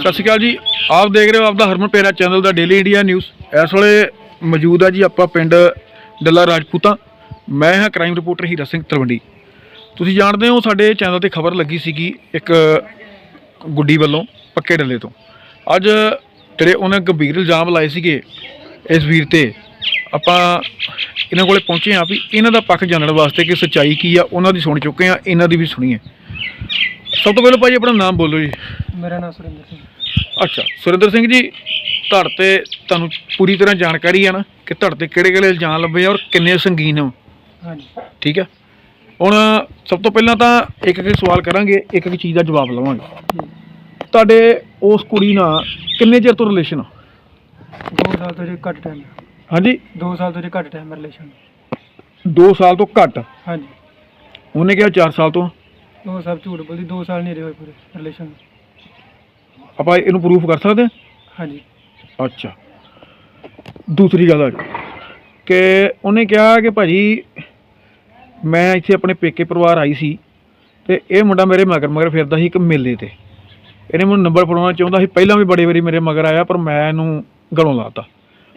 ਸਤਿ ਸ਼੍ਰੀ ਅਕਾਲ ਜੀ। ਆਪ ਦੇਖ ਰਹੇ ਹੋ ਆਪਦਾ ਹਰਮਨ ਪੇਰਾ ਚੈਨਲ ਦਾ ਡੇਲੀ ਇੰਡੀਆ ਨਿਊਜ਼ ਇਸ ਵੇਲੇ ਮੌਜੂਦ ਆ ਜੀ ਆਪਾਂ ਪਿੰਡ ਡੱਲਾ ਰਾਜਪੂਤਾ। ਮੈਂ ਹਾਂ ਕ੍ਰਾਈਮ ਰਿਪੋਰਟਰ ਹੀਰਾ ਸਿੰਘ ਤਲਵੰਡੀ। ਤੁਸੀਂ ਜਾਣਦੇ ਹੋ ਸਾਡੇ ਚੈਨਲ ਤੇ ਖਬਰ ਲੱਗੀ ਸੀਗੀ ਇੱਕ ਗੁੱਡੀ ਵੱਲੋਂ ਪੱਕੇ ਡੱਲੇ ਤੋਂ। ਅੱਜ ਜਿਹੜੇ ਉਹਨੇ ਗੰਭੀਰ ਇਲਜ਼ਾਮ ਲਾਏ ਸੀਗੇ ਇਸ ਵੀਰ ਤੇ। ਆਪਾਂ ਇਹਨਾਂ ਕੋਲੇ ਪਹੁੰਚੇ ਹਾਂ ਵੀ ਇਹਨਾਂ ਦਾ ਪੱਖ ਜਾਣਨ ਵਾਸਤੇ ਕਿ ਸੱਚਾਈ ਕੀ ਆ, ਉਹਨਾਂ ਦੀ ਸੁਣ ਚੁੱਕੇ ਆ ਇਹਨਾਂ ਦੀ ਵੀ ਸੁਣੀਏ। ਸਭ ਤੋਂ ਪਹਿਲਾਂ ਭਾਜੀ ਆਪਣਾ ਨਾਮ ਬੋਲੋ ਜੀ। ਮੇਰਾ ਨਾਮ ਸੁਰਿੰਦਰ ਸਿੰਘ। ਅੱਛਾ ਸੁਰਿੰਦਰ ਸਿੰਘ ਜੀ ਧੜ ਤੇ ਤੁਹਾਨੂੰ ਪੂਰੀ ਤਰ੍ਹਾਂ ਜਾਣਕਾਰੀ ਆ ਨਾ ਕਿ ਧੜ ਤੇ ਕਿਹੜੇ ਕਿਹੜੇ ਇਲਜ਼ਾਮ ਲੱਭੇ ਆ ਔਰ ਕਿੰਨੇ ਸੰਗੀਨ ਆ ਹਾਂਜੀ। ਠੀਕ ਆ? ਹੁਣ ਸਭ ਤੋਂ ਪਹਿਲਾਂ ਤਾਂ ਇੱਕ ਇੱਕ ਸਵਾਲ ਕਰਾਂਗੇ ਇੱਕ ਇੱਕ ਚੀਜ਼ ਦਾ ਜਵਾਬ ਲਵਾਂਗੇ। ਤੁਹਾਡੇ ਉਸ ਕੁੜੀ ਨਾਲ ਕਿੰਨੇ ਚਿਰ ਤੋਂ ਰਿਲੇਸ਼ਨ ਆ? ਦੋ ਸਾਲ ਤੋਂ ਜੇ ਘੱਟ ਟਾਈਮ ਹਾਂਜੀ। ਦੋ ਸਾਲ ਤੋਂ ਜੇ ਘੱਟ ਟਾਈਮ ਰਿਲੇਸ਼ਨ 2 ਸਾਲ ਤੋਂ ਘੱਟ? ਹਾਂਜੀ। ਉਹਨੇ ਕਿਹਾ 4 ਸਾਲ ਤੋਂ? ਉਹ ਸਭ ਝੂਠ ਬੋਲਦੀ ਦੋ ਸਾਲ ਨਹੀਂ ਰਹੇ ਹੋਏ ਪੂਰੇ ਰਿਲੇਸ਼ਨ ਆਪਾਂ ਇਹਨੂੰ ਪ੍ਰੂਫ ਕਰ ਸਕਦੇ ਹਾਂ? ਹਾਂਜੀ। ਅੱਛਾ। ਦੂਸਰੀ ਗੱਲ ਆ ਕਿ ਉਹਨੇ ਕਿਹਾ ਕਿ ਭਾਜੀ ਮੈਂ ਇੱਥੇ ਆਪਣੇ ਪੇਕੇ ਪਰਿਵਾਰ ਆਈ ਸੀ ਤੇ ਇਹ ਮੁੰਡਾ ਮੇਰੇ ਮਗਰ ਮਗਰ ਫਿਰਦਾ ਸੀ ਇੱਕ ਮੇਲੇ ਤੇ। ਇਹਨੇ ਮੈਨੂੰ ਨੰਬਰ ਫੜਾਉਣਾ ਚਾਹੁੰਦਾ ਸੀ ਪਹਿਲਾਂ ਵੀ ਬੜੇ ਵਾਰੀ ਮੇਰੇ ਮਗਰ ਆਇਆ ਪਰ ਮੈਂ ਇਹਨੂੰ ਗਲੋਂ ਲਾਤਾ।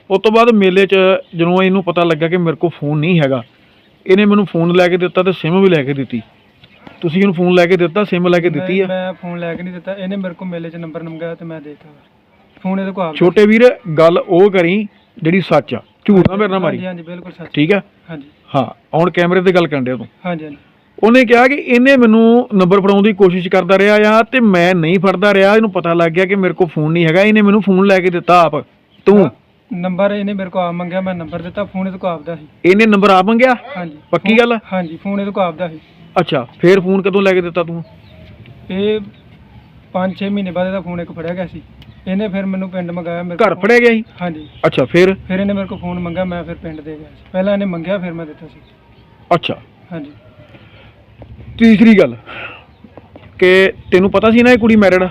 ਉਸ ਤੋਂ ਬਾਅਦ ਮੇਲੇ 'ਚ ਜਦੋਂ ਇਹਨੂੰ ਪਤਾ ਲੱਗਾ ਕਿ ਮੇਰੇ ਕੋਲ ਫੋਨ ਨਹੀਂ ਹੈਗਾ ਇਹਨੇ ਮੈਨੂੰ ਫੋਨ ਲੈ ਕੇ ਦਿੱਤਾ ਤੇ ਸਿਮ ਵੀ ਲੈ ਕੇ ਦਿੱਤੀ। ਤੁਸੀਂ ਇਹਨੂੰ ਫੋਨ ਲੈ ਕੇ ਦਿੱਤਾ ਸਿਮ ਲੈ ਕੇ ਦਿੱਤੀ ਆ? ਮੈਂ ਫੋਨ ਲੈ ਕੇ ਨਹੀਂ ਦਿੱਤਾ ਇਹਨੇ ਮੇਰੇ ਕੋਲ ਮੇਲੇ 'ਚ ਨੰਬਰ ਨੰਗਾਇਆ ਤੇ ਮੈਂ ਦੇਤਾ। ਫੋਨ ਇਹਦੇ ਕੋਲ ਆਪ ਛੋਟੇ ਵੀਰ ਗੱਲ ਉਹ ਕਰੀ ਜਿਹੜੀ ਸੱਚ ਆ। ਝੂਠ ਨਾ ਮੇਰੇ ਨਾਲ ਮਾਰੀ। ਹਾਂਜੀ ਹਾਂਜੀ ਬਿਲਕੁਲ ਸੱਚ। ਠੀਕ ਆ? ਹਾਂਜੀ। ਹਾਂ ਹੁਣ ਕੈਮਰੇ ਤੇ ਗੱਲ ਕਰਨ ਡਿਆ ਤੂੰ। ਹਾਂਜੀ ਹਾਂਜੀ। ਉਹਨੇ ਕਿਹਾ ਕਿ ਇਹਨੇ ਮੈਨੂੰ ਨੰਬਰ ਫੜਾਉਣ ਦੀ ਕੋਸ਼ਿਸ਼ ਕਰਦਾ ਰਿਹਾ ਆ ਤੇ ਮੈਂ ਨਹੀਂ ਫੜਦਾ ਰਿਹਾ। ਇਹਨੂੰ ਪਤਾ ਲੱਗ ਗਿਆ ਕਿ ਮੇਰੇ ਕੋਲ ਫੋਨ ਨਹੀਂ ਹੈਗਾ। ਇਹਨੇ ਮੈਨੂੰ ਫੋਨ ਲੈ ਕੇ ਦਿੱਤਾ ਆਪ। ਤੂੰ? ਨੰਬਰ ਇਹਨੇ ਮੇਰੇ ਕੋਲ ਆਪ ਮੰਗਿਆ ਮੈਂ ਨੰਬਰ ਦਿੱਤਾ ਫੋਨ ਇਹਦੇ ਕੋਲ ਆਪਦਾ ਸੀ। ਇਹਨੇ ਨੰਬਰ ਆਪ ਮੰਗਿਆ? ਹਾਂਜੀ। ਪੱਕੀ ਗੱਲ ਆ? ਹਾਂਜੀ ਫੋਨ ਇਹਦੇ ਕੋਲ ਆਪਦਾ ਸੀ। ਅੱਛਾ ਫੇਰ ਫੋਨ ਕਦੋਂ ਲੈ ਕੇ ਦਿੱਤਾ ਤੂੰ? ਇਹ 5-6 ਮਹੀਨੇ ਬਾਅਦ ਇਹਦਾ ਫੋਨ ਇੱਕ ਫੜਿਆ ਗਿਆ ਸੀ। ਇਹਨੇ ਫਿਰ ਮੈਨੂੰ ਪਿੰਡ ਮੰਗਾਇਆ ਮੇਰੇ ਘਰ ਕੋਲ- ਫੜਿਆ ਗਿਆ ਸੀ? ਹਾਂਜੀ। ਅੱਛਾ ਫੇਰ? ਫਿਰ ਇਹਨੇ ਮੇਰੇ ਕੋਲ ਫੋਨ ਮੰਗਿਆ ਮੈਂ ਫਿਰ ਪਿੰਡ ਦੇ ਗਿਆ ਸੀ। ਪਹਿਲਾਂ ਇਹਨੇ ਮੰਗਿਆ ਫਿਰ ਮੈਂ ਦਿੱਤਾ ਸੀ। ਅੱਛਾ। ਹਾਂਜੀ। ਤੀਸਰੀ ਗੱਲ ਕਿ ਤੈਨੂੰ ਪਤਾ ਸੀ ਨਾ ਇਹ ਕੁੜੀ ਮੈਰਿਡ ਆ?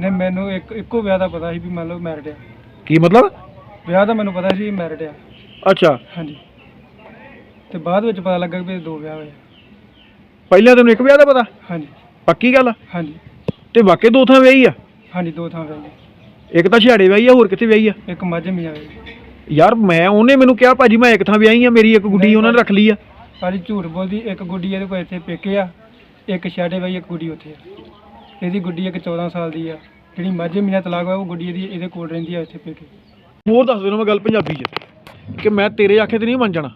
ਨੇ ਮੈਨੂੰ ਇੱਕ ਇੱਕੋ ਵਿਆਹ ਦਾ ਪਤਾ ਸੀ ਵੀ ਮੰਨ ਲਓ ਮੈਰਿਡ ਆ। ਕੀ ਮਤਲਬ? ਵਿਆਹ ਦਾ ਮੈਨੂੰ ਪਤਾ ਸੀ ਮੈਰਿਡ ਆ। ਅੱਛਾ। ਹਾਂਜੀ। ਤੇ ਬਾਅਦ ਵਿੱਚ ਪਤਾ ਲੱਗਾ ਕਿ ਦੋ ਵਿਆਹ ਹੋਏ ਆ। ਪਹਿਲਾਂ ਤੈਨੂੰ ਇੱਕ ਵਿਆਹ ਦਾ ਪਤਾ। ਹਾਂਜੀ। ਪੱਕੀ ਗੱਲ ਆ? ਹਾਂਜੀ। ਤੇ ਵਾਕਈ ਦੋ ਥਾਂ ਵਿਆਹੀ ਆ? ਹਾਂਜੀ ਦੋ ਥਾਂ ਵਿਆਹ ਇੱਕ ਤਾਂ ਛਿਆੜੇ ਵਿਆਹੀ ਆ ਹੋਰ ਕਿੱਥੇ ਵਿਆਹੀ ਆ? ਇੱਕ ਮੱਝ ਮੀਆਂ ਹੋਈ ਯਾਰ ਮੈਂ ਉਹਨੇ ਮੈਨੂੰ ਕਿਹਾ ਭਾਜੀ ਮੈਂ ਇੱਕ ਥਾਂ ਵਿਆਹੀ ਆ ਮੇਰੀ ਇੱਕ ਗੁੱਡੀ ਉਹਨਾਂ ਨੇ ਰੱਖ ਲਈ ਆ। ਸਾਰੀ ਝੂਠ ਬੋਲਦੀ ਇੱਕ ਗੁੱਡੀ ਇਹਦੇ ਕੋਲ ਇੱਥੇ ਪੇਕੇ ਆ ਇੱਕ ਛਾੜੇ ਬਾਈ ਇੱਕ ਗੁੱਡੀ ਉੱਥੇ ਆ। ਇਹਦੀ ਗੁੱਡੀ ਇੱਕ 14 ਸਾਲ ਦੀ ਆ। ਜਿਹੜੀ ਮੱਝ ਮੀਆਂ ਤਲਾਕ ਹੋਇਆ ਉਹ ਗੁੱਡੀ ਇਹਦੀ ਇਹਦੇ ਕੋਲ ਰਹਿੰਦੀ ਆ ਇੱਥੇ ਪੇਕੇ। ਹੋਰ ਦੱਸ ਦੇਣਾ ਮੈਂ ਗੱਲ ਪੰਜਾਬੀ 'ਚ ਕਿ ਮੈਂ ਤੇਰੇ ਆਖੇ ਤੇ ਨਹੀਂ ਮੰਨ ਜਾਣਾ।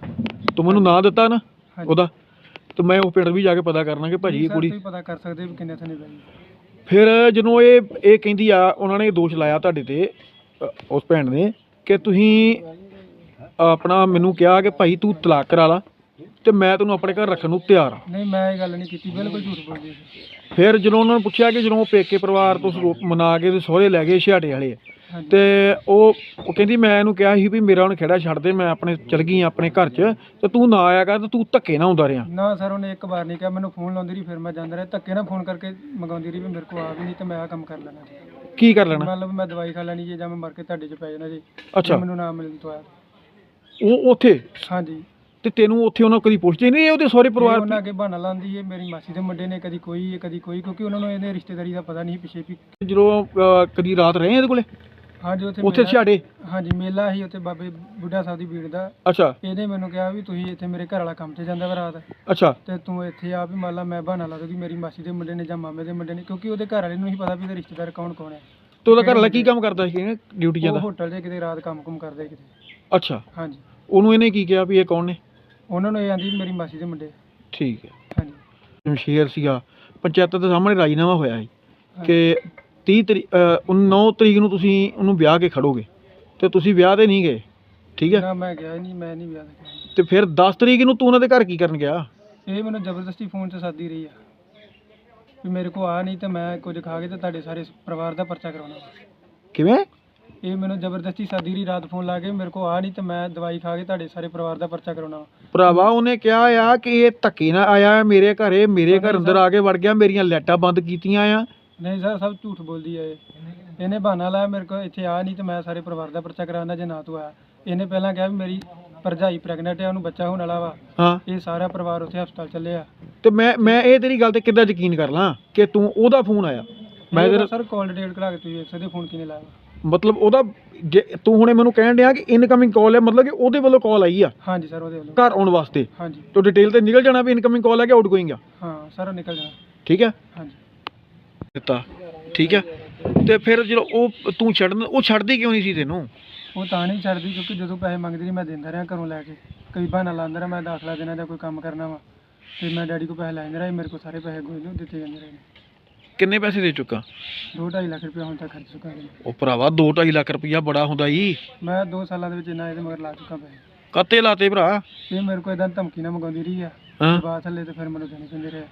ਤੂੰ ਮੈਨੂੰ ਨਾਂ ਦਿੱਤਾ ਨਾ। ਉਹਦਾ। ਤੇ ਮੈਂ ਉਹ ਪਿੰਡ ਵੀ ਜਾ ਕੇ ਪਤਾ ਕਰਨਾ ਕਿ ਭਾਜੀ ਇਹ ਕੁੜੀ ਤੁਸੀਂ ਪਤਾ ਕਰ ਸਕਦੇ ਵੀ ਕਿੰਨੇ ਥਾਂ ਬੈਠੀ ਫਿਰ ਜਦੋਂ ਇਹ ਇਹ ਕਹਿੰਦੀ ਆ ਉਹਨਾਂ ਨੇ ਦੋਸ਼ ਲਾਇਆ ਤੁਹਾਡੇ ਤੇ ਅ, ਉਸ ਭੈਣ ਨੇ ਕਿ ਤੁਸੀਂ ਆਪਣਾ ਮੈਨੂੰ ਕਿਹਾ ਕਿ ਭਾਈ ਤੂੰ ਤਲਾਕ ਕਰਾ ਲਾ ਤੇ ਮੈਂ ਤੈਨੂੰ ਆਪਣੇ ਘਰ ਰੱਖਣ ਨੂੰ ਤਿਆਰ ਆ। ਨਹੀਂ ਮੈਂ ਇਹ ਗੱਲ ਨਹੀਂ ਕੀਤੀ ਬਿਲਕੁਲ ਝੂਠ ਬੋਲਦੀ ਸੀ ਫਿਰ ਜਦੋਂ ਉਹਨਾਂ ਨੂੰ ਪੁੱਛਿਆ ਕਿ ਜਦੋਂ ਉਹ ਪੇਕੇ ਪਰਿਵਾਰ ਤੋਂ ਸਰੂਪ ਮਨਾ ਕੇ ਤੇ ਸਹੁਰੇ ਲੈ ਗਏ ਛਿਆਟੇ ਵਾਲੇ ਤੇ ਉਹ ਉਹ ਕਹਿੰਦੀ ਮੈਂ ਇਹਨੂੰ ਕਿਹਾ ਸੀ ਵੀ ਮੇਰਾ ਹੁਣ ਖੇੜਾ ਛੱਡ ਦੇ ਮੈਂ ਆਪਣੇ ਚਲ ਗਈ ਆਪਣੇ ਘਰ 'ਚ ਤੇ ਤੂੰ ਨਾ ਆਇਆ ਕਰ ਤੇ ਤੂੰ ਧੱਕੇ ਨਾ ਹੁੰਦਾ ਰਿਹਾ। ਨਾ ਸਰ ਉਹਨੇ ਇੱਕ ਵਾਰ ਨਹੀਂ ਕਿਹਾ ਮੈਨੂੰ ਫੋਨ ਲਾਉਂਦੀ ਰਹੀ ਫਿਰ ਮੈਂ ਜਾਂਦਾ ਰਿਹਾ। ਧੱਕੇ ਨਾਲ ਫੋਨ ਕਰਕੇ ਮੰਗਾਉਂਦੀ ਰਹੀ ਵੀ ਮੇਰੇ ਕੋਲ ਆ ਵੀ ਨਹੀਂ ਤੇ ਮੈਂ ਆ ਕੰਮ ਕਰ ਲੈਣਾ ਜੀ। ਕੀ ਕਰ ਲੈਣਾ? ਮਤਲਬ ਮੈਂ ਦਵਾਈ ਖਾ ਲੈਣੀ ਜੀ ਜਾਂ ਮੈਂ ਮਰ ਕੇ ਤੁਹਾਡੇ 'ਚ ਪੈ ਜਾਣਾ ਜੀ। ਅੱਛਾ। ਮੈਨੂੰ ਨਾ ਮਿਲਣ ਤੋਂ ਆਇਆ ਉਹ ਉੱਥੇ? ਹਾਂਜੀ। ਤੇ ਤੈਨੂੰ ਉੱਥੇ ਉਹਨਾਂ ਕਦੀ ਪੁੱਛਦੇ ਨਹੀਂ ਉਹਦੇ ਸਹੁਰੇ ਪਰਿਵਾਰ? ਉਹਨਾਂ ਅੱਗੇ ਬਹਾਨਾ ਲਾਉਂਦੀ ਹੈ ਮੇਰੀ ਮਾਸੀ ਦੇ ਮੁੰਡੇ ਨੇ ਕਦੀ ਕੋਈ ਕਦੀ ਕੋਈ ਕਿਉਂਕਿ ਉਹਨਾਂ ਨੂੰ ਇਹਦੇ ਰਿਸ਼ਤੇਦਾਰੀ ਦਾ ਪਤਾ ਨਹੀਂ ਪਿੱਛੇ ਵੀ ਜਦੋਂ ਅਹ, ਕਦੀ ਰਾਤ ਰਹੇ ਇਹਦੇ ਕੋਲੇ? ਹਾਂਜੀ ਉੱਥੇ ਉੱਥੇ ਮੇਲਾ- ਛਾੜੇ ਹਾਂਜੀ ਮੇਲਾ ਸੀ ਉੱਥੇ ਬਾਬੇ ਬੁੱਢਾ ਸਾਹਿਬ ਦੀ ਭੀੜ ਦਾ। ਅੱਛਾ। ਇਹਨੇ ਮੈਨੂੰ ਕਿਹਾ ਵੀ ਤੁਸੀਂ ਇੱਥੇ ਮੇਰੇ ਘਰ ਵਾਲਾ ਕੰਮ ਤੇ ਜਾਂਦਾ ਵਾ ਰਾਤ। ਅੱਛਾ। ਤੇ ਤੂੰ ਇੱਥੇ ਆ ਵੀ ਮੰਨ ਲਾ ਮੈਂ ਬਹਾਨਾ ਲਾ ਦੂੰਗੀ ਮੇਰੀ ਮਾਸੀ ਦੇ ਮੁੰਡੇ ਨੇ ਜਾਂ ਮਾਮੇ ਦੇ ਮੁੰਡੇ ਨੇ ਕਿਉਂਕਿ ਉਹਦੇ ਘਰ ਵਾਲੇ ਨੂੰ ਨਹੀਂ ਪਤਾ ਵੀ ਇਹਦੇ ਰਿਸ਼ਤੇਦਾਰ ਕੌਣ ਕੌਣ ਹੈ। ਤੇ ਉਹਦਾ ਘਰ ਵਾਲਾ ਕੀ ਕੰਮ ਕਰਦਾ ਸੀ ਡਿਊਟੀ ਉਹ ਜਾਂਦਾ ਹੋਟਲ 'ਚ ਕਿਤੇ ਰਾਤ ਕੰਮ ਕੁਮ ਕਰਦੇ ਕਿਤੇ। ਅੱਛਾ। ਹਾਂਜੀ। ਉਹਨੂੰ ਇਹਨੇ ਕੀ ਕਿਹਾ ਵੀ ਇਹ ਕੌਣ ਨੇ? ਉਹਨਾਂ ਨੂੰ ਇਹ ਆਂਦੀ ਮੇਰੀ ਮਾਸੀ ਦੇ ਮੁੰਡੇ। ਠੀਕ ਹੈ। ਹਾਂਜੀ। ਜਮਸ਼ੇਰ ਸੀਗਾ। ਪੰਚਾਇਤ ਦੇ ਸਾਹਮਣੇ ਰਾਜੀਨਾਮਾ ਹੋਇਆ ਸੀ। ਕਿ 30 ਤਰੀਕ 9 ਤਰੀਕ ਨੂੰ ਤੁਸੀਂ ਉਹਨੂੰ ਵਿਆਹ ਕੇ ਖੜੋਗੇ ਤੇ ਤੁਸੀਂ ਵਿਆਹ ਤੇ ਨਹੀਂ ਗਏ ਠੀਕ ਹੈ? ਨਾ ਮੈਂ ਗਿਆ ਹੀ ਨਹੀਂ ਮੈਂ ਨਹੀਂ ਵਿਆਹ ਤੇ ਫਿਰ 10 ਤਰੀਕ ਨੂੰ ਤੂੰ ਉਹਨਾਂ ਦੇ ਘਰ ਕੀ ਕਰਨ ਗਿਆ? ਇਹ ਮੈਨੂੰ ਜ਼ਬਰਦਸਤੀ ਫੋਨ 'ਚ ਸਾਦੀ ਰਹੀ ਆ ਵੀ ਮੇਰੇ ਕੋ ਆ ਨਹੀਂ ਤੇ ਮੈਂ ਕੁਝ ਖਾ ਕੇ ਤੇ ਤੁਹਾਡੇ ਸਾਰੇ ਪਰਿਵਾਰ ਦਾ ਪਰਚਾ ਕਰਾਉਣਾ ਕਿਵੇਂ? ਇਹ ਮੈਨੂੰ ਜ਼ਬਰਦਸਤੀ ਸਾਦੀ ਰਹੀ ਰਾਤ ਫੋਨ ਲਾ ਕੇ ਮੇਰੇ ਕੋ ਆ ਨਹੀਂ ਤੇ ਮੈਂ ਦਵਾਈ ਖਾ ਕੇ ਤੁਹਾਡੇ ਸਾਰੇ ਪਰਿਵਾਰ ਦਾ ਪਰਚਾ ਕਰਾਉਣਾ ਭਰਾਵਾ ਉਹਨੇ ਕਿਹਾ ਆ ਕਿ ਇਹ ਧੱਕੇ ਨਾਲ ਆਇਆ ਹੈ ਮੇਰੇ ਘਰੇ ਮੇਰੇ ਘਰ ਅੰਦਰ ਆ ਕੇ ਵੜ ਗਿਆ ਮੇਰੀਆਂ ਲਾਈਟਾਂ ਬੰਦ ਕੀਤੀਆਂ ਆ। ਨਹੀਂ ਸਰ ਸਭ ਝੂਠ ਬੋਲਦੀ ਇਹ। ਇਹਨੇ ਬਹਾਨਾ ਲਾਇਆ ਮੇਰੇ ਕੋ ਇੱਥੇ ਆ ਨਹੀਂ ਤੇ ਮੈਂ ਸਾਰੇ ਪਰਿਵਾਰ ਦਾ ਪਰਚਾ ਕਰਾਉਣਾ ਜੇ ਨਾ ਤੂੰ ਆਇਆ। ਇਹਨੇ ਪਹਿਲਾਂ ਕਿਹਾ ਵੀ ਮੇਰੀ ਭਰਜਾਈ ਪ੍ਰੈਗਨੈਂਟ ਹੈ ਉਹਨੂੰ ਬੱਚਾ ਹੋਣ ਵਾਲਾ ਵਾ। ਹਾਂ। ਇਹ ਸਾਰਾ ਪਰਿਵਾਰ ਉੱਥੇ ਹਸਪਤਾਲ ਚੱਲੇ ਆ। ਤੇ ਮੈਂ ਮੈਂ ਇਹ ਤੇਰੀ ਗੱਲ ਤੇ ਕਿੱਦਾਂ ਯਕੀਨ ਕਰ ਲਾਂ ਕਿ ਤੂੰ ਉਹਦਾ ਫੋਨ ਆਇਆ? ਮੈਂ ਜਰਾ ਸਰ ਕਾਲ ਡਿਟੇਲ ਕਢਾ ਕੇ ਤੁਸੀਂ ਵੇਖ ਸਕਦੇ ਫੋਨ ਕਿਨੇ ਲਾਇਆ ਮਤਲਬ ਉਹਦਾ ਜੇ ਤੂੰ ਹੁਣੇ ਮੈਨੂੰ ਕਹਿਣ ਡਿਆ ਕਿ ਇਨਕਮਿੰਗ ਕਾਲ ਹੈ ਮਤਲਬ ਕਿ ਉਹਦੇ ਵੱਲੋਂ ਕਾਲ ਆਈ ਆ? ਹਾਂਜੀ ਸਰ ਉਹਦੇ ਵੱਲੋਂ। ਘਰ ਆਉਣ ਵਾਸਤੇ? ਹਾਂਜੀ। ਤੋ ਡਿਟੇਲ ਤੇ ਨਿਕਲ ਜਾਣਾ ਵੀ ਇਨਕਮਿੰਗ ਕਾਲ ਹੈ ਕਿ ਆਊਟਗੋਇੰਗ ਆ? ਹਾਂ ਸਾਰਾ ਨਿਕਲ ਜਾਣਾ। ਠੀਕ ਹੈ ਹਾਂਜੀ। ਦਿੱਤਾ। ਠੀਕ ਹੈ? ਤੇ ਫਿਰ ਜਦੋਂ ਉਹ ਤੂੰ ਛੱਡਣ ਉਹ ਛੱਡਦੀ ਕਿਉਂ ਨਹੀਂ ਸੀ ਤੈਨੂੰ? ਉਹ ਤਾਂ ਨਹੀਂ ਛੱਡਦੀ ਕਿਉਂਕਿ ਜਦੋਂ ਪੈਸੇ ਮੰਗਦੀ ਸੀ ਮੈਂ ਦਿੰਦਾ ਰਿਹਾ ਘਰੋਂ ਲੈ ਕੇ। ਕਈ ਬਹਾਨਾ ਲਾਉਂਦਾ ਰਿਹਾ ਮੈਂ ਦਾਖਲਾ ਦੇਣਾ ਜਾਂ ਕੋਈ ਕੰਮ ਕਰਨਾ ਵਾ। ਤੇ ਮੈਂ ਡੈਡੀ ਕੋਲ ਪੈਸੇ ਲੈ ਜਾਂਦਾ ਰਿਹਾ ਮੇਰੇ ਕੋਲ ਸਾਰੇ ਪੈਸੇ ਨਹੀਂ ਦਿੱਤੇ ਜਾਂਦੇ ਰਹੇ। ਕਿੰਨੇ ਪੈਸੇ ਦੇ ਚੁੱਕਾ? 2.5 ਲੱਖ ਰੁਪਏ ਹੁਣ ਤੱਕ ਖਰਚ ਚੁੱਕਾ ਜੀ ਉਹ ਭਰਾਵਾ 2.5 ਲੱਖ ਰੁਪਈਆ ਬੜਾ ਹੁੰਦਾ ਈ। ਮੈਂ 2 ਸਾਲਾਂ ਦੇ ਵਿੱਚ ਇੰਨਾ ਇਹਦੇ ਮਗਰ ਲਾ ਚੁੱਕਾ ਪੈਸੇ। ਕੱਤੇ ਲਾਤੇ ਭਰਾ? ਇਹ ਮੇਰੇ ਕੋਲ ਇਦਾਂ ਧਮਕੀ ਨਾ ਮੰਗਾਉਂਦੀ ਰਹੀ ਆ। ਹਾਂ। ਥੱਲੇ ਤੇ ਫਿਰ ਮੈਨੂੰ ਦੇਣੇ ਪੈਂਦੇ ਰਹੇ।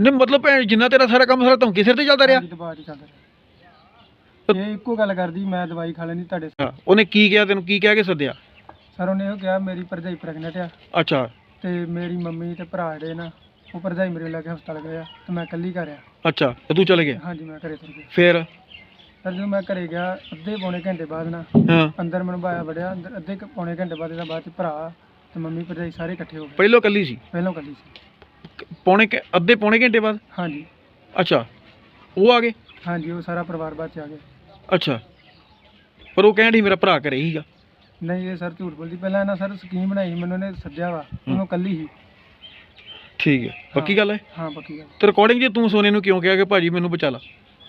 ਨਹੀਂ ਮਤਲਬ ਭੈਣ ਜਿੰਨਾ ਤੇਰਾ ਸਾਰਾ ਕੰਮ ਸਾਰਾ ਧਮਕੀ ਸਿਰ ਤੇ ਚੱਲਦਾ ਰਿਹਾ। ਹਾਂਜੀ, ਦਬਾਅ 'ਚ ਚੱਲਦਾ ਰਿਹਾ। ਇਹ ਇੱਕੋ ਗੱਲ ਕਰਦੀ ਮੈਂ ਦਵਾਈ ਖਾ ਲੈਂਦੀ ਤੁਹਾਡੇ ਹਾਂ, ਉਹਨੇ ਕੀ ਕਿਹਾ ਤੈਨੂੰ ਕੀ ਕਹਿ ਕੇ ਸੱਦਿਆ? ਸਰ ਉਹਨੇ ਉਹ ਕਿਹਾ ਮੇਰੀ ਭਰਜਾਈ ਪ੍ਰੈਗਨੈਂਟ ਆ। ਅੱਛਾ। ਤੇ ਮੇਰੀ ਮੰਮੀ ਤੇ ਭਰਾ ਜਿਹੜੇ ਨਾ ਉਹ ਭਰਜਾਈ ਮੇਰੇ ਲੈ ਕੇ ਹਸਪਤਾਲ ਗਏ ਆ ਤੇ ਮੈਂ ਇਕੱਲੀ ਘਰ ਆ। ਅੱਛਾ ਤੇ ਤੂੰ ਚਲੇ ਗਿਆ? ਹਾਂਜੀ ਮੈਂ ਘਰੇ ਤੁਰ ਗਿਆ। ਫਿਰ? ਸਰ ਜਦੋਂ ਮੈਂ ਘਰੇ ਗਿਆ ਅੱਧੇ ਪੌਣੇ ਘੰਟੇ ਬਾਅਦ ਨਾ ਹਾਂ। ਅੰਦਰ ਮੈਨੂੰ ਬਾਇਆ ਵੜਿਆ ਅੰਦਰ ਅੱਧੇ ਕੁ ਪੌਣੇ ਘੰਟੇ ਬਾਅਦ ਇਹਦਾ ਬਾਅਦ ਚ ਭਰਾ ਤੇ ਮੰਮੀ ਭਰਜਾਈ ਸਾਰੇ ਇਕੱਠੇ ਹੋ ਗਏ। ਪਹਿਲੋਂ ਕੱਲੀ ਸੀ? ਪਹਿਲਾਂ ਇਕੱਲੀ ਸੀ। ਪੌਣੇ ਘ- ਅੱਧੇ ਪੌਣੇ ਘੰਟੇ ਬਾਅਦ? ਹਾਂਜੀ। ਅੱਛਾ। ਉਹ ਆ ਗਏ? ਹਾਂਜੀ ਉਹ ਸਾਰਾ ਪਰਿਵਾਰ ਬਾਅਦ ਚ ਆ ਗਿਆ। ਅੱਛਾ। ਪਰ ਉਹ ਕਹਿਣ ਡਈ ਮੇਰਾ ਭਰਾ ਘਰੇ ਹੀਗਾ ਨਹੀਂ ਇਹ ਸਰ ਝੂਠ ਬੋਲਦੀ। ਪਹਿਲਾਂ ਇਹਨਾਂ ਸਰ ਸਕੀਮ ਬਣਾਈ ਸੀ, ਮੈਨੂੰ ਇਹਨੇ ਸੱਦਿਆ ਵਾ। ਉਹਨੂੰ ਕੱਲੀ ਹੀ ਠੀਕ ਹੈ। ਪੱਕੀ ਗੱਲ ਹੈ? ਹਾਂ ਪੱਕੀ ਗੱਲ। ਤੇ ਰਿਕਾਰਡਿੰਗ 'ਚ ਤੂੰ ਸੋਨੇ ਨੂੰ ਕਿਉਂ ਕਿਹਾ ਕਿ ਭਾਜੀ ਮੈਨੂੰ ਬਚਾ ਲਾ?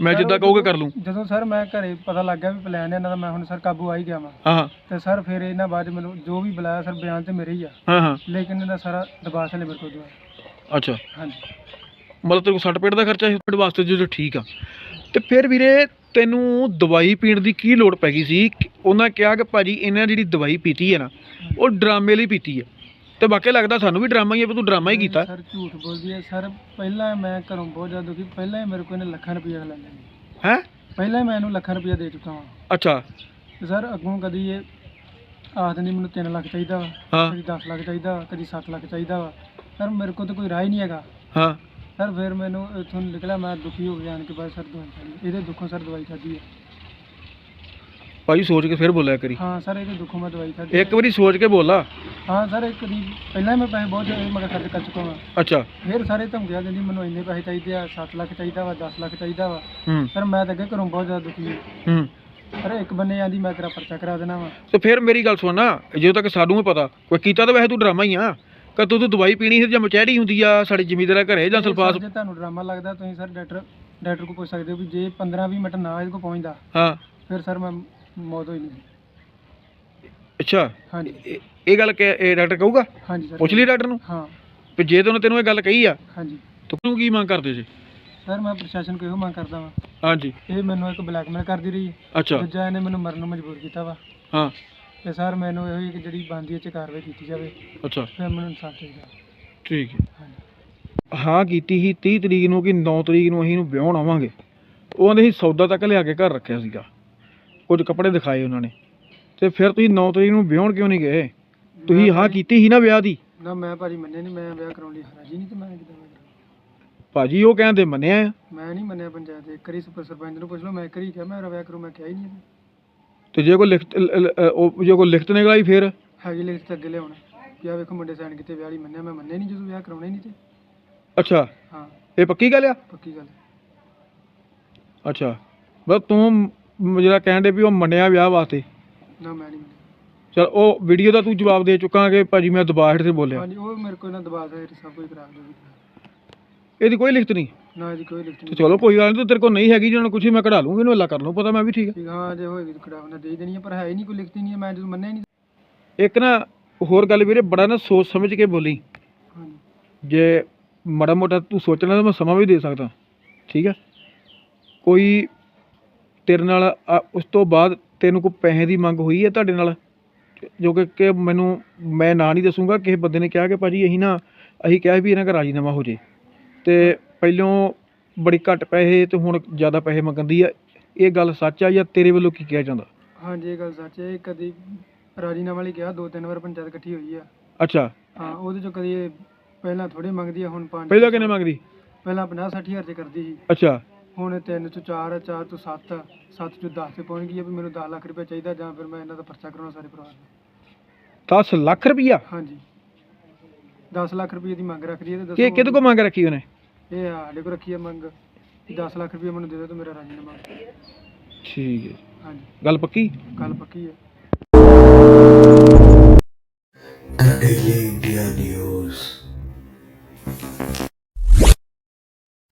ਮੈਂ ਜਿੱਦਾਂ ਉਹ ਕਹੋਗੇ ਕਰ ਲੂੰ। ਜਦੋਂ ਸਰ ਮੈਂ ਘਰੇ ਪਤਾ ਲੱਗ ਗਿਆ ਵੀ ਪਲਾਨ ਇਹਨਾਂ ਦਾ ਮੈਂ ਹੁਣ ਸਰ ਕਾਬੂ ਆ ਹੀ ਗਿਆ ਵਾਂ। ਹਾਂ ਹਾਂ। ਤੇ ਸਰ ਫਿਰ ਇਹਨਾਂ ਬਾਅਦ 'ਚ ਮੈਨੂੰ ਜੋ ਵੀ ਬੁਲਾਇਆ ਸਰ ਬਿਆਨ ਤੇ ਮੇਰੇ ਹੀ ਆ। ਹਾਂ ਹਾਂ। ਲੇਕਿਨ ਇਹਦਾ ਸਾਰਾ ਦਬਾਅ ਥੱਲੇ ਮੇਰੇ ਕੋਲ ਦਵਾ ਅੱਛਾ। ਹਾਂਜੀ। ਮਤਲਬ ਤੇਰੇ ਕੋਲ ਸੱਟ ਪੇਟ ਦਾ ਖਰਚਾ ਸੀ ਤੁਹਾਡੇ ਵਾਸਤੇ ਜੋ ਠੀਕ ਆ। ਤੇ ਫਿਰ ਵੀਰੇ ਤੈਨੂੰ ਦਵਾਈ ਪੀਣ ਦੀ ਕੀ ਲੋੜ ਪੈ ਗਈ ਸੀ? ਉਹਨਾਂ ਕਿਹਾ ਕਿ ਭਾਜੀ ਇਹਨਾਂ ਜਿਹੜੀ ਦਵਾਈ ਪੀਤੀ ਹੈ ਨਾ ਉਹ ਡਰਾਮੇ ਲਈ ਪੀਤੀ ਹੈ। ਤੇ ਵਾਕਿਆ ਲੱਗਦਾ ਸਾਨੂੰ ਵੀ ਡਰਾਮਾ ਹੀ ਹੈ ਵੀ ਤੂੰ ਡਰਾਮਾ ਹੀ ਕੀਤਾ। ਸਰ ਝੂਠ ਬੋਲਦੀ ਹੈ। ਸਰ ਪਹਿਲਾਂ ਮੈਂ ਘਰੋਂ ਬਹੁਤ ਜ਼ਿਆਦਾ ਦੁਖੀ ਪਹਿਲਾਂ ਹੀ ਮੇਰੇ ਕੋਲ ਇਹਨੇ ਲੱਖਾਂ ਰੁਪਏ ਲੈ ਲੈਂਦੇ ਹੈ? ਪਹਿਲਾਂ ਹੀ ਮੈਂ ਇਹਨੂੰ ਲੱਖਾਂ ਰੁਪਏ ਦੇ ਚੁੱਕਾ ਹਾਂ ਅੱਛਾ। ਤੇ ਸਰ ਅੱਗੋਂ ਕਦੀ ਇਹ ਆਖ ਦਿੰਦੀ ਮੈਨੂੰ 3 ਲੱਖ ਚਾਹੀਦਾ ਵਾ ਕਦੀ 10 ਲੱਖ ਚਾਹੀਦਾ ਕਦੀ 7 ਲੱਖ ਚਾਹੀਦਾ ਵਾ। ਸਰ ਮੇਰੇ ਕੋਲ ਤਾਂ ਕੋਈ ਰਾਹ ਹੀ ਨਹੀਂ ਹੈਗਾ। ਹਾਂ। ਸਰ ਫਿਰ ਮੈਨੂੰ ਇੱਥੋਂ ਨਿਕਲਿਆ ਮੈਂ ਦੁਖੀ ਹੋ ਗਿਆ ਆਣ ਕੇ ਬਾਅਦ ਸਰ ਦਵਾਈ ਖਾਧੀ। ਇਹਦੇ ਦੁੱਖੋਂ ਸਰ ਦਵਾਈ ਖਾਧੀ ਹੈ। ਭਾਜੀ ਸੋਚ ਕੇ ਫਿਰ ਬੋਲਿਆ ਕਰੀ। ਹਾਂ ਸਰ ਇਹਦੇ ਦੁੱਖੋਂ ਮੈਂ ਦਵਾਈ ਖਾਧੀ ਇੱਕ ਵਾਰੀ ਸੋਚ ਕੇ ਬੋਲਾ। ਹਾਂ ਸਰ ਇੱਕ ਦੀ ਪਹਿਲਾਂ ਹੀ ਮੈਂ ਪੈਸੇ ਬਹੁਤ ਜ਼ਿਆਦਾ ਮਗਰ ਖਰਚ ਕਰ ਚੁੱਕਾ ਹਾਂ ਅੱਛਾ। ਫਿਰ ਸਾਰੇ ਧਮਕੀਆਂ ਦਿੰਦੀ ਮੈਨੂੰ ਇੰਨੇ ਪੈਸੇ ਚਾਹੀਦੇ ਆ 7 ਲੱਖ ਚਾਹੀਦਾ ਵਾ 10 ਲੱਖ ਚਾਹੀਦਾ ਵਾ। ਹੂੰ। ਸਰ ਮੈਂ ਤਾਂ ਅੱਗੇ ਘਰੋਂ ਬਹੁਤ ਜ਼ਿਆਦਾ ਦੁਖੀ ਹਾਂ। ਹੂੰ। ਸਰ ਇੱਕ ਬੰਨੇ ਆਂਦੀ ਮੈਂ ਤੇਰਾ ਪਰਚਾ ਕਰਾ ਦੇਣਾ ਵਾ। ਤੇ ਫਿਰ ਮੇਰੀ ਗੱਲ ਸੁਣ ਨਾ ਜਦੋਂ ਤੱਕ ਸਾਨੂੰ ਵੀ ਪਤਾ ਕੋਈ ਕੀਤਾ ਤਾਂ ਵੈਸੇ ਤੂੰ ਡਰਾਮਾ ਹੀ ਆ। ਕਿ ਤੂੰ ਦਵਾਈ ਪੀਣੀ ਸੀ ਜਾਂ ਮਚੈੜੀ ਹੁੰਦੀ ਆ ਸਾਡੇ ਜ਼ਮੀਂਦਾਰਾਂ ਘਰੇ ਜਾਂ ਸਲਫਾਸ ਜੇ ਤੁਹਾਨੂੰ ਡਰਾਮਾ ਲੱਗਦਾ ਤੁਸੀਂ ਸਰ ਡਾਕਟਰ ਡਾਕਟਰ ਕੋਲ ਪੁੱਛ ਸਕਦੇ ਹੋ ਵੀ ਜੇ 15 20 ਮਿੰਟ ਨਾ ਇਹਦੇ ਕੋਲ ਪਹੁੰਚਦਾ ਹਾਂ। ਫਿਰ ਸਰ ਮੈਂ ਮੌਤ ਹੋਈ ਨਹੀਂ। ਅੱਛਾ। ਹਾਂਜੀ। ਇਹ ਇਹ ਗੱਲ ਕਿ ਇਹ ਡਾਕਟਰ ਕਹੂਗਾ? ਹਾਂਜੀ ਸਰ। ਪੁੱਛ ਲਈ ਡਾਕਟਰ ਨੂੰ? ਹਾਂ। ਵੀ ਜੇ ਤੈਨੂੰ ਤੈਨੂੰ ਇਹ ਗੱਲ ਕਹੀ ਆ ਹਾਂਜੀ। ਤਾਂ ਤੂੰ ਕੀ ਮੰਗ ਕਰਦੇ ਜੀ? ਸਰ ਮੈਂ ਪ੍ਰਸ਼ਾਸਨ ਕੋਲ ਇਹੋ ਮੰਗ ਕਰਦਾ ਵਾਂ। ਹਾਂਜੀ। ਇਹ ਮੈਨੂੰ ਇੱਕ ਬਲੈਕਮੇਲ ਕਰਦੀ ਰਹੀ। ਅੱਛਾ। ਦੂਜਾ ਇਹਨੇ ਮੈਨੂੰ ਮਰਨ ਨੂੰ ਮਜਬੂਰ ਕੀਤਾ ਵਾ। ਹਾਂ। ਤੇ ਸਰ ਮੈਨੂੰ ਇਹੋ ਹੀ ਕਿ ਜਿਹੜੀ ਬਣਦੀ ਹੈ ਚ ਕਾਰਵਾਈ ਕੀਤੀ ਜਾਵੇ। ਅੱਛਾ। ਫਿਰ ਮੈਨੂੰ ਇਨਸਾਫ ਚਾਹੀਦਾ। ਠੀਕ ਹੈ। ਹਾਂ ਕੀਤੀ ਸੀ 30 ਤਰੀਕ ਨੂੰ ਕਿ 9 ਤਰੀਕ ਨੂੰ ਅਸੀਂ ਨੂੰ ਵਿਆਹਣ ਆਵਾਂਗੇ। ਉਹ ਕਹਿੰਦੇ ਸੀ ਸੌਦਾ ਤੱਕ ਲਿਆ ਕੇ ਘਰ ਰੱਖਿਆ ਸੀਗਾ। ਕੁਝ ਕੱਪੜੇ ਦਿਖਾਏ ਉਹਨਾਂ ਨੇ। ਤੇ ਫਿਰ ਤੁਸੀਂ 9 ਤਰੀਕ ਨੂੰ ਵਿਆਹਣ ਕਿਉਂ ਨਹੀਂ ਗਏ? ਤੁਸੀਂ ਹਾਂ ਕੀਤੀ ਸੀ ਨਾ ਵਿਆਹ ਦੀ? ਨਾ ਮੈਂ ਭਾਜੀ ਮੰਨਿਆ ਨਹੀਂ ਮੈਂ ਵਿਆਹ ਕਰਾਉਣ ਲਈ ਰਾਜੀ ਨਹੀਂ ਤੇ ਮੈਂ ਕਿਦਾਂ ਭਾਜੀ ਉਹ ਕਹਿੰਦੇ ਮੰਨਿਆ ਆ। ਮੈਂ ਨਹੀਂ ਮੰਨਿਆ ਪੰਚਾਇਤ ਦੇ ਇੱਕ ਵਾਰੀ ਸੁਪਰ ਸਰਪੰਚ ਨੂੰ ਪੁੱਛ ਲਓ ਮੈਂ ਇੱਕ ਵਾਰੀ ਕਿਹਾ ਮੈਂ ਮੇਰਾ ਵਿਆਹ ਕਰੂੰ ਮੈਂ ਕਿਹਾ ਹੀ ਨਹੀਂ ਤੇ ਜੇ ਕੋਈ ਲਿਖਤ ਲ- ਲ- ਅ, ਉਹ ਜੇ ਕੋਈ ਲਿਖਤ ਨਿਕਲਾਈ ਫਿਰ? ਹੈਗੀ ਲਿਖਤ ਅੱਗੇ ਲਿਆਉਣਾ। ਕਿ ਆ ਵੇਖੋ ਮੁੰਡੇ ਸਾਈਨ ਕੀਤੇ ਵਿਆਹ ਲਈ ਮੰਨਿਆ ਮੈਂ ਮੰਨਿਆ ਨਹੀਂ ਜਦੋਂ ਵਿਆਹ ਕਰਾਉਣਾ ਹੀ ਨਹੀਂ ਤੇ। ਅੱਛਾ। ਹਾਂ। ਇਹ ਪੱਕੀ ਗੱਲ ਆ? ਪੱਕੀ ਗੱਲ। ਅੱਛਾ। ਬਸ ਤੂੰ ਮ- ਜਿਹੜਾ ਕਹਿੰਦੇ ਵੀ ਉਹ ਮੰਨਿਆ ਵਿਆਹ ਵਾਸਤੇ। ਨਾ ਮੈਂ ਨਹੀਂ ਮੰਨਿਆ। ਚਲ ਉਹ ਵੀਡੀਓ ਦਾ ਤੂੰ ਜਵਾਬ ਦੇ ਚੁੱਕਾ ਕਿ ਭਾਜੀ ਮੈਂ ਦਬਾਅ ਹੇਠ ਤੇ ਬੋਲਿਆ। ਹਾਂਜੀ ਉਹ ਮੇਰੇ ਕੋਲ ਨਾ ਦਬਾਅ ਸਭ ਕੁਝ ਕਰਾ ਦਿਓ। ਇਹਦੀ ਕੋਈ ਲਿਖਤ ਨਹੀਂ ਨਾ ਇਹਦੀ ਕੋਈ ਲਿਖਤ ਤੇ ਨਹੀਂ ਚਲੋ ਕੋਈ ਗੱਲ ਨਹੀਂ ਤੇਰੇ ਕੋਲ ਨਹੀਂ ਹੈਗੀ ਜਿਹਨਾਂ ਨੂੰ ਕੁਛ ਮੈਂ ਕਢਾ ਲੂੰਗੀ ਇਹਨੂੰ ਅੱਲਾ ਕਰ ਲੂੰ ਪਤਾ ਮੈਂ ਵੀ ਠੀਕ ਠੀਕ ਹਾਂ ਜੇ ਹੋਏਗੀ ਤਾਂ ਕਢਾ ਉਹਨਾਂ ਦੇ ਹੀ ਦੇਣੀ ਹੈ ਪਰ ਹੈ ਹੀ ਨਹੀਂ ਕੋਈ ਲਿਖਤ ਹੀ ਨਹੀਂ ਹੈ ਮੈਂ ਜਦੋਂ ਮੰਨਿਆ ਹੀ ਨਹੀਂ। ਹੈ ਇੱਕ ਨਾ ਹੋਰ ਗੱਲ ਵੀਰੇ ਬੜਾ ਨਾ ਸੋਚ ਸਮਝ ਕੇ ਬੋਲੀ। ਹਾਂਜੀ। ਜੇ ਮਾੜਾ ਮੋਟਾ ਤੂੰ ਸੋਚਣਾ ਤਾਂ ਮੈਂ ਸਮਾਂ ਵੀ ਦੇ ਸਕਦਾ ਠੀਕ ਹੈ ਕੋਈ ਤੇਰੇ ਨਾਲ ਆ- ਉਸ ਤੋਂ ਬਾਅਦ ਤੈਨੂੰ ਕੋਈ ਪੈਸੇ ਦੀ ਮੰਗ ਹੋਈ ਹੈ ਤੁਹਾਡੇ ਨਾਲ? ਜੋ ਕਿ ਕਿ ਮੈਨੂੰ ਮੈਂ ਨਾਂ ਨਹੀਂ ਦੱਸੂਗਾ ਕਿਸੇ ਬੰਦੇ ਨੇ ਕਿਹਾ ਕਿ ਭਾਜੀ ਅਸੀਂ ਨਾ ਅਸੀਂ ਕਿਹਾ ਵੀ ਇਹਨਾਂ ਦਾ ਰਾਜੀਨਾਮਾ ਹੋ ਜੇ। ਤੇ ਪਹਿਲੋਂ ਬੜੀ ਘੱਟ ਪੈਸੇ ਤੇ ਹੁਣ ਜ਼ਿਆਦਾ ਪੈਸੇ ਮੰਗਣ ਦੀ ਆ। ਇਹ ਗੱਲ ਸੱਚ ਆ ਜਾਂ ਤੇਰੇ ਵੱਲੋਂ ਕੀ ਕਿਹਾ ਜਾਂਦਾ? ਹਾਂਜੀ ਇਹ ਗੱਲ ਸੱਚ ਹੈ ਇਹ ਕਦੀ ਰਾਜੀਨਾਮਾ ਲਈ ਕਿਹਾ ਦੋ ਤਿੰਨ ਵਾਰ ਪੰਚਾਇਤ ਇਕੱਠੀ ਹੋਈ ਆ। ਅੱਛਾ। ਹਾਂ ਉਹਦੇ ਚੋਂ ਕਦੀ ਇਹ ਪਹਿਲਾਂ ਥੋੜੇ ਮੰਗਦੀ ਆ ਹੁਣ ਪੰਜ ਪਹਿਲਾਂ ਕਿੰਨੇ ਮੰਗਦੀ? ਪਹਿਲਾਂ 50 60 ਹਜ਼ਾਰ ਚ ਕਰਦੀ ਸੀ। ਅੱਛਾ। ਹੁਣ 3 ਚੋਂ 4 4 ਤੋਂ 7 7 ਚੋਂ 10 ਤੇ ਪਹੁੰਚ ਗਈ ਹੈ ਵੀ ਮੈਨੂੰ 10 ਲੱਖ ਰੁਪਏ ਚਾਹੀਦਾ ਜਾਂ ਫਿਰ ਮੈਂ ਇਹਨਾਂ ਦਾ ਪਰਚਾ ਕਰਾਉਣਾ ਸਾਰੇ ਪਰਿਵਾਰ ਦਾ। 10 ਲੱਖ ਰੁਪਈਆ? ਹਾਂਜੀ। 10 ਲੱਖ ਰੁਪਏ ਦੀ ਮੰਗ ਰੱਖਦੀ ਹੈ ਤੇ ਕਿ ਕਿਹਦੇ ਕੋ ਮੰਗ ਰੱਖੀ ਉਹਨੇ? ਇਹ ਸਾਡੇ ਕੋਲ ਰੱਖੀ ਹੈ ਮੰਗ। ਕਿ 10 ਲੱਖ ਰੁਪਏ ਮੈਨੂੰ ਦੇ ਦਿਓ ਤੇ ਮੇਰਾ ਰਾਜੀਨਾਮਾ ਠੀਕ ਹੈ ਹਾਂਜੀ। ਗੱਲ ਪੱਕੀ? ਗੱਲ ਪੱਕੀ ਹੈ। The Daily